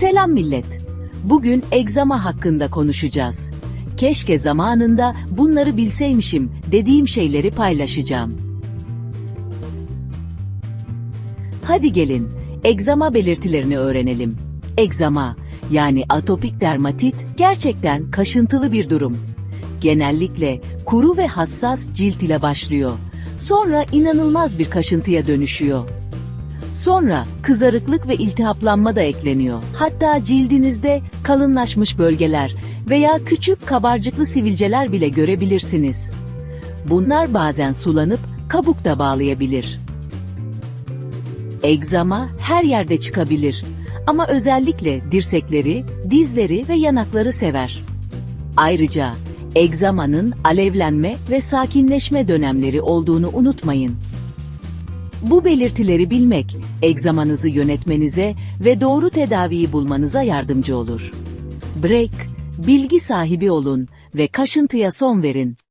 Selam millet. Bugün egzama hakkında konuşacağız. Keşke zamanında bunları bilseymişim dediğim şeyleri paylaşacağım. Hadi gelin, egzama belirtilerini öğrenelim. Egzama, yani atopik dermatit gerçekten kaşıntılı bir durum. Genellikle kuru ve hassas cilt ile başlıyor. Sonra inanılmaz bir kaşıntıya dönüşüyor. Sonra kızarıklık ve iltihaplanma da ekleniyor. Hatta cildinizde kalınlaşmış bölgeler veya küçük kabarcıklı sivilceler bile görebilirsiniz. Bunlar bazen sulanıp kabuk da bağlayabilir. Egzama her yerde çıkabilir ama özellikle dirsekleri, dizleri ve yanakları sever. Ayrıca egzamanın alevlenme ve sakinleşme dönemleri olduğunu unutmayın. Bu belirtileri bilmek, egzamanızı yönetmenize ve doğru tedaviyi bulmanıza yardımcı olur. Break, bilgi sahibi olun ve kaşıntıya son verin.